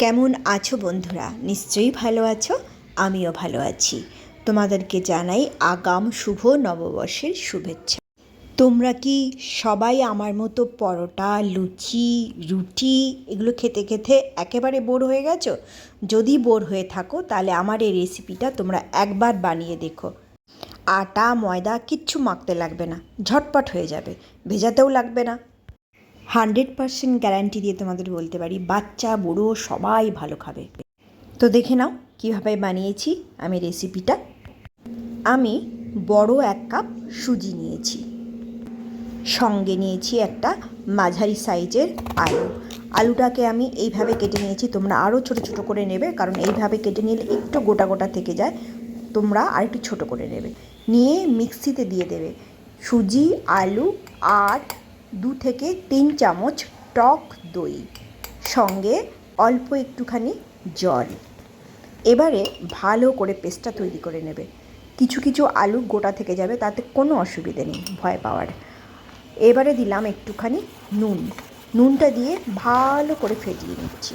কেমন আছো বন্ধুরা? নিশ্চয়ই ভালো আছো, আমিও ভালো আছি। তোমাদেরকে জানাই আগাম শুভ নববর্ষের শুভেচ্ছা। তোমরা কি সবাই আমার মতো পরোটা, লুচি, রুটি এগুলো খেতে খেতে একেবারে বোর হয়ে গেছো? যদি বোর হয়ে থাকো, তাহলে আমার এই রেসিপিটা তোমরা একবার বানিয়ে দেখো। আটা, ময়দা কিচ্ছু মাখতে লাগবে না, ঝটপট হয়ে যাবে, ভেজাতেও লাগবে না। হান্ড্রেড পারসেন্ট গ্যারান্টি দিয়ে তোমাদের বলতে পারি, বাচ্চা, বুড়ো সবাই ভালো খাবে। তো দেখে নাও কীভাবে বানিয়েছি আমি রেসিপিটা আমি বড় এক কাপ সুজি নিয়েছি। সঙ্গে নিয়েছি একটা মাঝারি সাইজের আলু। আলুটাকে আমি এইভাবে কেটে নিয়েছি, তোমরা আরও ছোটো ছোটো করে নেবে, কারণ এইভাবে কেটে নিলে একটু গোটা গোটা থেকে যায়, তোমরা আর একটু ছোটো করে নেবে। নিয়ে মিক্সিতে দিয়ে দেবে। সুজি, আলু আর দু থেকে তিন চামচ টক দই, সঙ্গে অল্প একটুখানি জল। এবারে ভালো করে পেস্টটা তৈরি করে নেবে। কিছু কিছু আলু গোটা থেকে যাবে, তাতে কোনো অসুবিধে নেই ভয় পাওয়ার। এবারে দিলাম একটুখানি নুন। নুনটা দিয়ে ভালো করে ফেটিয়ে নিচ্ছি।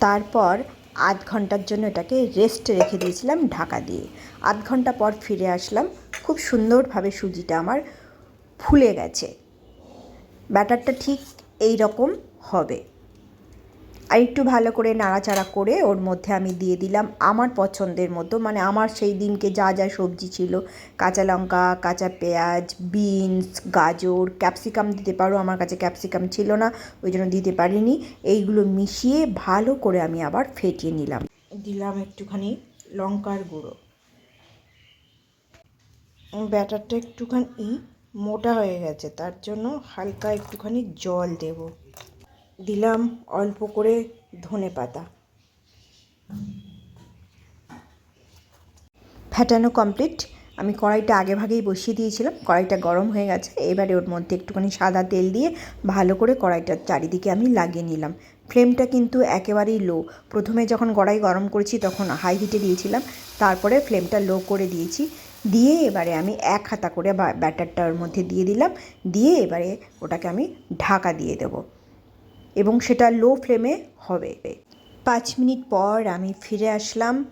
তারপর আধ ঘণ্টার জন্য এটাকে রেস্ট রেখে দিয়েছিলাম ঢাকা দিয়ে। আধ ঘণ্টা পর ফিরে আসলাম। খুব সুন্দরভাবে সুজিটা আমার ফুলে গেছে। ব্যাটারটা ঠিক এই রকম হবে। আর একটু ভালো করে নাড়াচাড়া করে ওর মধ্যে আমি দিয়ে দিলাম আমার পছন্দের মতো মানে আমার সেই দিনকে যা যা সবজি ছিল, কাঁচা লঙ্কা, কাঁচা পেঁয়াজ, বিনস, গাজর, ক্যাপসিকাম দিতে পারো, আমার কাছে ক্যাপসিকাম ছিল না, ওই জন্য দিতে পারিনি। এইগুলো মিশিয়ে ভালো করে আমি আবার ফেটিয়ে নিলাম। দিলাম একটুখানি লঙ্কার গুঁড়ো। ব্যাটারটা একটুখানি মোটা হয়ে গেছে, তার জন্য হালকা একটুখানি জল দেব। দিলাম অল্প করে ধনে পাতা। ফ্যাটানো কমপ্লিট আমি কড়াইটা আগে ভাগেই বসিয়ে দিয়েছিলাম, কড়াইটা গরম হয়ে গেছে। এবারে ওর মধ্যে একটুখানি সাদা তেল দিয়ে ভালো করে কড়াইটার চারিদিকে আমি লাগিয়ে নিলাম। ফ্লেমটা কিন্তু একেবারেই লো প্রথমে যখন কড়াই গরম করেছি, তখন হাই হিটে দিয়েছিলাম, তারপরে ফ্লেমটা লো করে দিয়েছি। দিয়ে এবারে আমি এক হাতা করে ব্যাটারটা ওর মধ্যে দিয়ে দিলাম, দিয়ে এবারে ওটাকে আমি ঢাকা দিয়ে দেবো। এবং সেটা লো ফ্লেমে হবে। পাঁচ মিনিট পর আমি ফিরে আসলাম।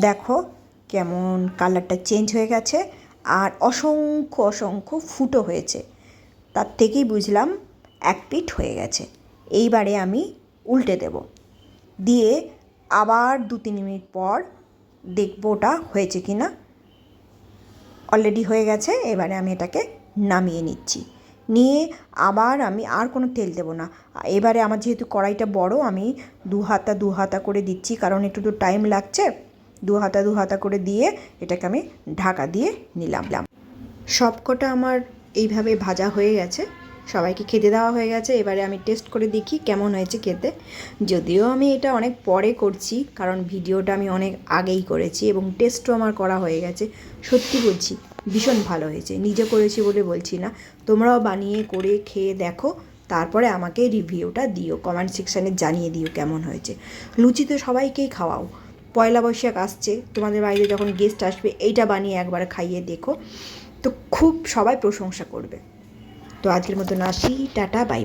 দেখো কেমন কালারটা চেঞ্জ হয়ে গেছে আর অসংখ্য অসংখ্য ফুটো হয়েছে। তার থেকেই বুঝলাম এক পিঠ হয়ে গেছে। এইবারে আমি উল্টে দেব। দিয়ে আবার দু তিন মিনিট পর দেখব ওটা হয়েছে কি না অলরেডি হয়ে গেছে, এবারে আমি এটাকে নামিয়ে নিচ্ছি। নিয়ে আবার আমি আর কোনো তেল দেবো না। এবারে আমার যেহেতু কড়াইটা বড়, আমি দু হাতা দু হাতা করে দিচ্ছি, কারণ একটু তো টাইম লাগছে। দু হাতা দু হাতা করে দিয়ে এটাকে আমি ঢাকা দিয়ে নিলাম। সবকটা আমার এইভাবে ভাজা হয়ে গেছে। সবাইকে খেতে দেওয়া হয়ে গেছে। এবারে আমি টেস্ট করে দেখি কেমন হয়েছে খেতে। যদিও আমি এটা অনেক পরে করছি, কারণ ভিডিওটা আমি অনেক আগেই করেছি এবং টেস্টও আমার করা হয়ে গেছে। সত্যি বলছি, ভীষণ ভালো হয়েছে। নিজে করেছি বলে বলছি না। তোমরাও বানিয়ে করে খেয়ে দেখো। তারপরে আমাকে রিভিউটা দিও। কমেন্ট সেকশানে জানিয়ে দিও কেমন হয়েছে। লুচি তো সবাইকেই খাওয়াও। পয়লা বৈশাখ আসছে। তোমাদের বাড়িতে যখন গেস্ট আসবে, এইটা বানিয়ে একবার খাইয়ে দেখো। তো খুব সবাই প্রশংসা করবে। তো আজকের মতন আসি টাটা বাই বাই